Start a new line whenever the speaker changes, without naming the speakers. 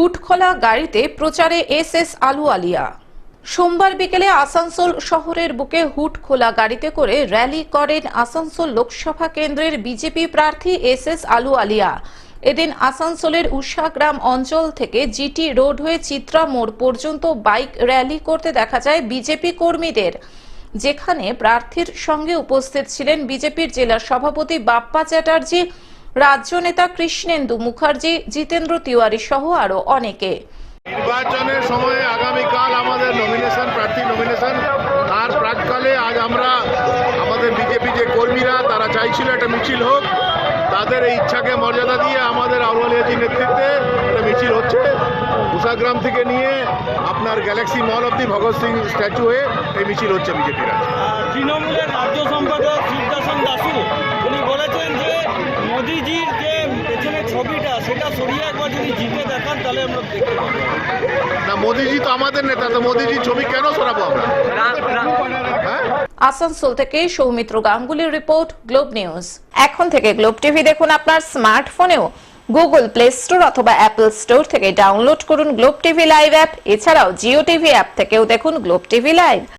হুটখোলা গাড়িতে প্রচারে S S আলু আলিয়া সোমবার বিকেলে আসানসোল শহরের বুকে হুট খোলা গাড়িতে করে র্যালি করেন আসানসোল লোকসভা কেন্দ্রের বিজেপি প্রার্থী এস এস আলু আলিয়া এদিন আসানসোলের উষাগ্রাম অঞ্চল থেকে জিটি রোড হয়ে চিত্রা মোড় পর্যন্ত বাইক র্যালি করতে দেখা যায় বিজেপি কর্মীদের। যেখানে প্রার্থীর সঙ্গে উপস্থিত ছিলেন বিজেপির জেলা সভাপতি বাপ্পা চ্যাটার্জি রাজ্য নেতা কৃষ্ণেন্দু মুখার্জি জিতেন্দ্র তিওয়ারি সহ আরও অনেকে।
নির্বাচনের সময় আগামীকাল আমাদের নমিনেশন প্রার্থী নমিনেশন তার প্রাককালে আজ আমরা আমাদের বিজেপি যে কর্মীরা তারা চাইছিল একটা মিছিল হোক। তাদের এই ইচ্ছাকে মর্যাদা দিয়ে আমাদের আউয়ালিয়াজির নেতৃত্বে। একটা মিছিল হচ্ছে উষাগ্রাম থেকে নিয়ে আপনার গ্যালাক্সি মল অব্দি ভগৎ সিং স্ট্যাচু হয়ে এই মিছিল হচ্ছে বিজেপির
তৃণমূলের রাজ্য মোদিজির যে পেছনে ছবিটা সেটা সরিয়ে একবার যদি জিতে দেখান তাহলে আমরা দেখতে পাবো।
না মোদিজি তো আমাদের নেতা তো মোদিজির ছবি কেন সরাবো আমরা? হ্যাঁ?
আসানসোল থেকে সৌমিত্র গাঙ্গুলির রিপোর্ট গ্লোব নিউজ। এখন থেকে গ্লোব টিভি দেখুন আপনার স্মার্টফোনেও। গুগল প্লে স্টোর অথবা অ্যাপল স্টোর থেকে ডাউনলোড করুন গ্লোব টিভি লাইভ অ্যাপ। এছাড়াও জিও টিভি অ্যাপ থেকেও দেখুন গ্লোব টিভি লাইভ।